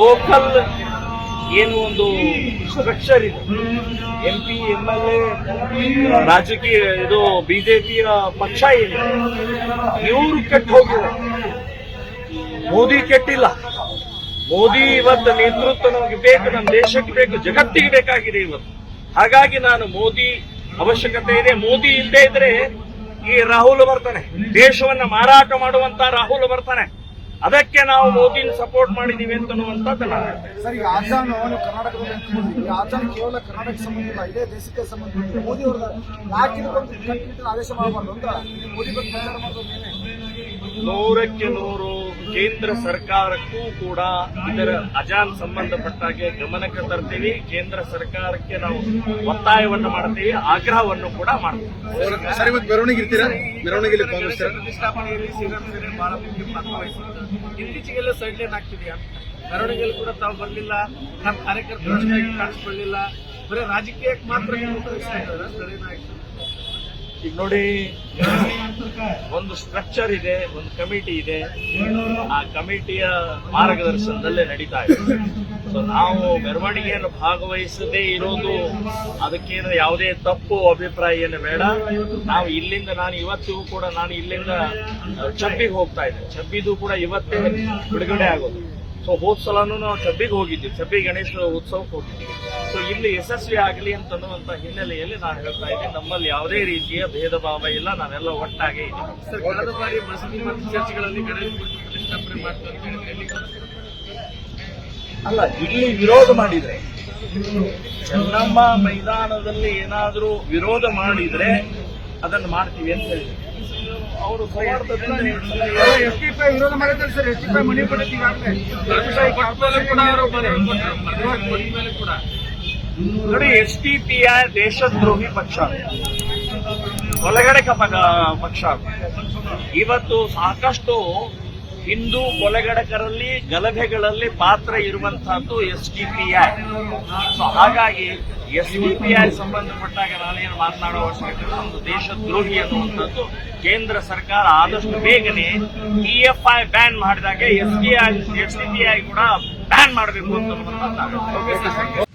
Local ಏನು ಒಂದು structure ಇದೆ. M P M L A ರಾಜಕೀಯ ಇದು ಬಿಜೆಪಿಯ ಪಕ್ಷ ಏನಿದೆ. ಇವರು ಕೆಟ್ಟ ಹೋಗಿದೆ ಮೋದಿ ಕೆಟ್ಟಿಲ್ಲ. ಮೋದಿ ಇವತ್ತು ನೇತೃತ್ವ ನಮಗೆ ಬೇಕು ನಮ್ಮ ದೇಶಕ್ಕೆ ಬೇಕು, ಜಗತ್ತಿಗೆ ಬೇಕಾಗಿದೆ ಇವತ್ತು. ಹಾಗಾಗಿ ನಾನು ಮೋದಿ ಅವಶ್ಯಕತೆ ಇದೆ. ಮೋದಿ ಇಲ್ಲದೆ ಇದ್ರೆ ಈ ರಾಹುಲ್ ಬರ್ತಾನೆ. ದೇಶವನ್ನ ಮಾರಾಟ ಮಾಡುವಂತ ರಾಹುಲ್ ಬರ್ತಾನೆ. ಅದಕ್ಕೆ ನಾವು ಮೋದಿನ ಸಪೋರ್ಟ್ ಮಾಡಿದೀವಿ ಅಂತ. ಸರ್ ಈಗ ಆಜಾನ್ ನೀವು ಕರ್ನಾಟಕದಲ್ಲಿ. ಈ ಆಜಾನ್ ಕೇವಲ ಕರ್ನಾಟಕ ಸಂಬಂಧ ಇಲ್ಲ ಇದೇ ದೇಶಕ್ಕೆ ಸಂಬಂಧ. ಮೋದಿ ಅವ್ರ ಯಾಕೆ ಆದೇಶ ಮಾಡಬಾರ್ದು ಅಂತ ಮೋದಿ ಬಗ್ಗೆ ಏನೇ ನೂರಕ್ಕೆ ನೂರು ಕೇಂದ್ರ ಸರ್ಕಾರಕ್ಕೂ ಕೂಡ ಇದರ ಅಜಾನ್ ಸಂಬಂಧಪಟ್ಟಾಗೆ ಗಮನಕ್ಕೆ ತರ್ತೀವಿ ಕೇಂದ್ರ ಸರ್ಕಾರಕ್ಕೆ ನಾವು ಒತ್ತಾಯವನ್ನು ಮಾಡ್ತೀವಿ ಆಗ್ರಹವನ್ನು ಕೂಡ ಮಾಡ್ತೀವಿ. ಪ್ರತಿಷ್ಠಾಪನೆಯಲ್ಲಿ ಬಹಳ ಮುಖ್ಯ ಪಾತ್ರ ವಹಿಸುತ್ತೆ. ಇತ್ತೀಚೆಗೆಲ್ಲ ಸೈಡ್ಲೈನ್ ಆಗ್ತಿದೆಯಾ? ಮೆರವಣಿಗೆಯಲ್ಲಿ ಕೂಡ ತಾವು ಬರಲಿಲ್ಲ ನಮ್ಮ ಕಾರ್ಯಕರ್ತರು ಕಾಣಿಸ್ಕೊಳ್ಳಿಲ್ಲ. ಬರೀ ರಾಜಕೀಯಕ್ಕೆ ಮಾತ್ರ ಏನು ಸ್ಥಳೀಯ ನಾಯಕರು ಈಗ ನೋಡಿ, ಒಂದು ಸ್ಟ್ರಕ್ಚರ್ ಇದೆ, ಒಂದು ಕಮಿಟಿ ಇದೆ. ಆ ಕಮಿಟಿಯ ಮಾರ್ಗದರ್ಶನದಲ್ಲೇ ನಡೀತಾ ಇದೆ. ಸೊ ನಾವು ಮೆರವಣಿಗೆಯನ್ನು ಭಾಗವಹಿಸದೇ ಇರೋದು ಅದಕ್ಕೇನು ಯಾವುದೇ ತಪ್ಪು ಅಭಿಪ್ರಾಯ ಏನು ಬೇಡ. ನಾವು ಇಲ್ಲಿಂದ ನಾನು ಇವತ್ತಿಗೂ ಕೂಡ ನಾನು ಇಲ್ಲಿಂದ ಚಬ್ಬಿಗೆ ಹೋಗ್ತಾ ಇದ್ದೆ ಚಬ್ಬಿದು ಕೂಡ ಇವತ್ತೇ ಬಿಡುಗಡೆ ಆಗೋದು. ಸೊ ಹೋದ ಸಲನೂ ನಾವು ಚಬ್ಬಿಗೆ ಹೋಗಿದ್ವಿ ಚಬ್ಬಿ ಗಣೇಶ ಉತ್ಸವಕ್ಕೆ ಹೋಗಿದ್ದೀವಿ. ಸೊ ಇಲ್ಲಿ ಯಶಸ್ವಿ ಆಗಲಿ ಅಂತನ್ನುವಂತ ಹಿನ್ನೆಲೆಯಲ್ಲಿ ನಾನು ಹೇಳ್ತಾ ಇದ್ದೀನಿ. ನಮ್ಮಲ್ಲಿ ಯಾವುದೇ ರೀತಿಯ ಭೇದ ಭಾವ ಇಲ್ಲ. ನಾವೆಲ್ಲ ಒಟ್ಟಾಗೆ ಇದ್ದೀವಿ. ಸರ್ ಕಳೆದ ಬಾರಿ ಮಸೀದಿ ಮತ್ತು ಚರ್ಚ್ಗಳಲ್ಲಿ ಗಣೇಶ ಮೂರ್ತಿ ಪ್ರತಿಷ್ಠಾಪನೆ ಮಾಡ್ತಾರೆ ಅಲ್ಲ ಇಲ್ಲಿ ವಿರೋಧ ಮಾಡಿದ್ರೆ? ಚೆನ್ನಮ್ಮ ಮೈದಾನದಲ್ಲಿ ಏನಾದರೂ ವಿರೋಧ ಮಾಡಿದ್ರೆ ಅದನ್ನು ಮಾಡ್ತೀವಿ ಅಂತ ಹೇಳಿ ಅವರು. ಎಸ್ ಟಿ ಪಿ ವಿರೋಧ ಮಾಡಿದ್ರೆ ಸರ್. ಎಸ್ ಟಿ ಪಿ ಮನೆ ನೋಡಿ ಎಸ್ ಟಿ ದೇಶದ್ರೋಹಿ ಪಕ್ಷ. ಕೊಲೆಗಡೆ ಪಕ್ಷ. ಇವತ್ತು ಸಾಕಷ್ಟು ಹಿಂದೂ ಕೊಲೆಗಡಕರಲ್ಲಿ ಗಲಭೆಗಳಲ್ಲಿ ಪಾತ್ರ ಇರುವಂತಹದ್ದು S D P I so ಹಾಗಾಗಿ ಎಸ್ ಡಿ ಪಿ ಐ ಸಂಬಂಧಪಟ್ಟಾಗ ನಾನೇನು ಮಾತನಾಡುವ ಅವಶ್ಯಕತೆ. ಒಂದು ದೇಶದ್ರೋಹಿ ಅನ್ನುವಂಥದ್ದು ಕೇಂದ್ರ ಸರ್ಕಾರ ಆದಷ್ಟು ಬೇಗನೆ ಇ ಎಫ್ ಐ ಬ್ಯಾನ್ ಮಾಡಿದಾಗ S D I, S D P I ಕೂಡ ಬ್ಯಾನ್ ಮಾಡಬೇಕು ಅಂತ